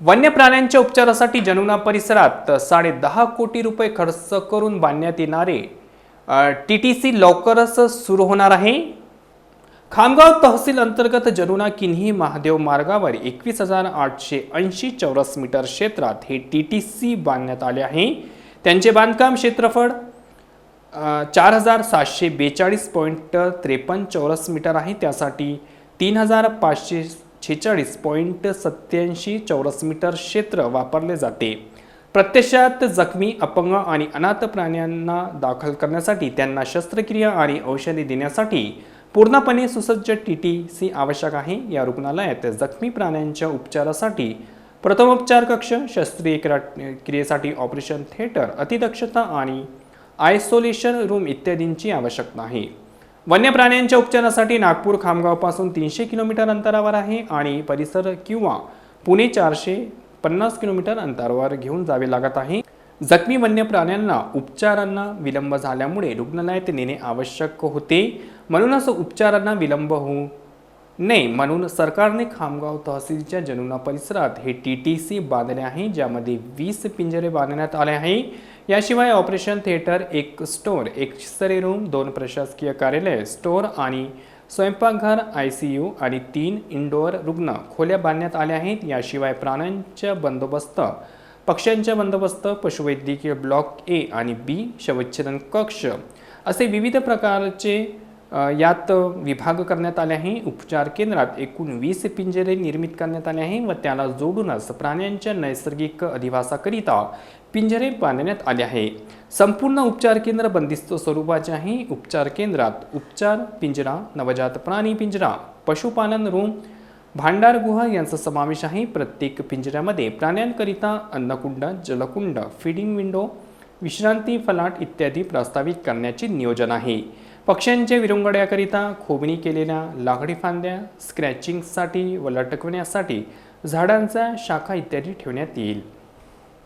वन्य प्राण्यांच्या उपचारासाठी जनुना परिसरात साडे दहा कोटी रुपये खर्च करून बांधण्यात येणारे टी टी सी लवकरच सुरू होणार आहे. खामगाव तहसील अंतर्गत जनुना किन्ही महादेव मार्गावर एकवीस हजार आठशे ऐंशी चौरस मीटर क्षेत्रात हे टी टी सी बांधण्यात आले आहे. त्यांचे बांधकाम क्षेत्रफळ चार हजार सातशे बेचाळीस पॉईंट त्रेपन्न चौरस मीटर आहे. त्यासाठी तीन हजार पाचशे छेचाळीस पॉईंट सत्याऐंशी चौरस मीटर क्षेत्र वापरले जाते. प्रत्यक्षात जखमी अपंग आणि अनाथ प्राण्यांना दाखल करण्यासाठी त्यांना शस्त्रक्रिया आणि औषधी देण्यासाठी पूर्णपणे सुसज्ज टी टी सी आवश्यक आहे. या रुग्णालयात जखमी प्राण्यांच्या उपचारासाठी प्रथमोपचार कक्ष शस्त्रीय क्रियेसाठी ऑपरेशन थिएटर अतिदक्षता आणि आयसोलेशन रूम इत्यादींची आवश्यकता आहे. वन्य प्राण्यांच्या उपचारासाठी नागपूर खामगावपासून तीनशे किलोमीटर अंतरावर आहे आणि परिसर किंवा पुणे चारशे पन्नास किलोमीटर अंतरावर घेऊन जावे लागत आहे. जखमी वन्य प्राण्यांना उपचारांना विलंब झाल्यामुळे रुग्णालयात नेणे आवश्यक होते. म्हणूनच उपचारांना विलंब होऊ ने म्हणून सरकारने खामगाव तहसीलच्या जनुना परिसरात हे टी टी सी बांधले आहे ज्यामध्ये वीस पिंजरे बांधण्यात आले आहे. याशिवाय ऑपरेशन थिएटर एक स्टोअर एक सरे रूम दोन प्रशासकीय कार्यालय स्टोअर आणि स्वयंपाकघर आय सी यू आणि तीन इंडोअर रुग्ण खोल्या बांधण्यात आल्या आहेत. याशिवाय प्राण्यांच्या बंदोबस्त पक्ष्यांच्या बंदोबस्त पशुवैद्यकीय ब्लॉक ए आणि बी शवच्छेदन कक्ष असे विविध प्रकारचे यात विभाग करण्यात आले आहे उपचार केंद्रात एकूण वीस पिंजरे निर्मित करण्यात आले आहे व त्याला जोडूनच प्राण्यांच्या नैसर्गिक अधिवासाकरिता पिंजरे बांधण्यात आले आहे. संपूर्ण उपचार केंद्र बंदिस्त स्वरूपाचे आहे. उपचार केंद्रात उपचार पिंजरा नवजात प्राणी पिंजरा पशुपालन रूम भांडारगुहा यांचा समावेश आहे. प्रत्येक पिंजऱ्यामध्ये प्राण्यांकरिता अन्नकुंड जलकुंड फिडिंग विंडो विश्रांती फलाट इत्यादी प्रस्तावित करण्याचे नियोजन आहे. पक्ष्यांच्या विरंगड्याकरिता खोबणी केलेल्या लाकडी फांद्या स्क्रॅचिंगसाठी व लटकवण्यासाठी झाडांचा शाखा इत्यादी ठेवण्यात येईल.